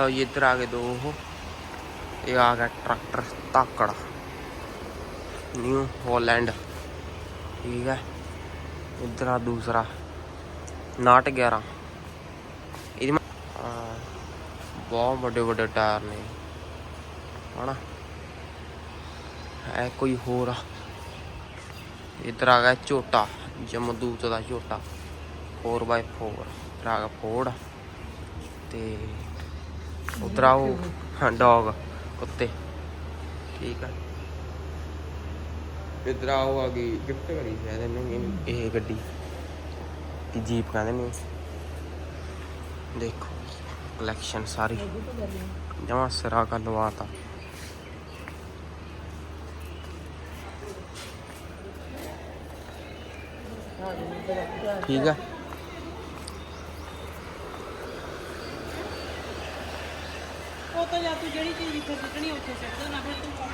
ਲਓ ਜੀ ਇੱਧਰ ਆ ਗਏ ਦੋ ਉਹ। ਇਹ ਆ ਗਿਆ ਟਰੈਕਟਰ ਤਾਕੜ। New Holland. ਠੀਕ ਹੈ। ਇੱਧਰ ਆ ਦੂਸਰਾ। 911 ਇਹਦੀ ਮੈਂ- ਬਹੁਤ ਵੱਡੇ ਵੱਡੇ ਟਾਇਰ ਨੇ। ਹਨਾ? ਐ ਕੋਈ ਹੋਰ? ਆ ਇੱਧਰ ਆ ਗਿਆ ਝੋਟਾ। ਜਮਦੂਤ ਦਾ ਝੋਟਾ। 4x4 ਇੱਧਰ ਆ ਗਿਆ ਫੋਰਡ ਤੇ ਉਧਰ ਆ ਉਹ ਹਾਂ ਡੌਗ ਕੁੱਤੇ ਠੀਕ ਆ। ਇੱਧਰ ਆ ਉਹ ਆ ਗਈ ਗਿਫਟ ਕਰੀ ਸ਼ਾਇਦ ਇਹਨੂੰ, ਇਹ ਗੱਡੀ। ਕੀ ਜੀਪ ਕਹਿੰਦੇ ਨੇ ਦੇਖੋ ਕਲੈਕਸ਼ਨ ਸਾਰੀ। ਜਮਾ ਸਿਰਾ ਕਾ ਲਵਾਤਾ ਠੀਕ ਆ। ਉਹ ਤਾਂ ਜਾਂ ਤੂੰ ਜਿਹੜੀ ਚੀਜ਼ ਜਿੱਥੇ ਸੁੱਟਣੀ ਉੱਥੇ ਸੁੱਟ ਦੇ ਨਾ ਫਿਰ ਤੂੰ।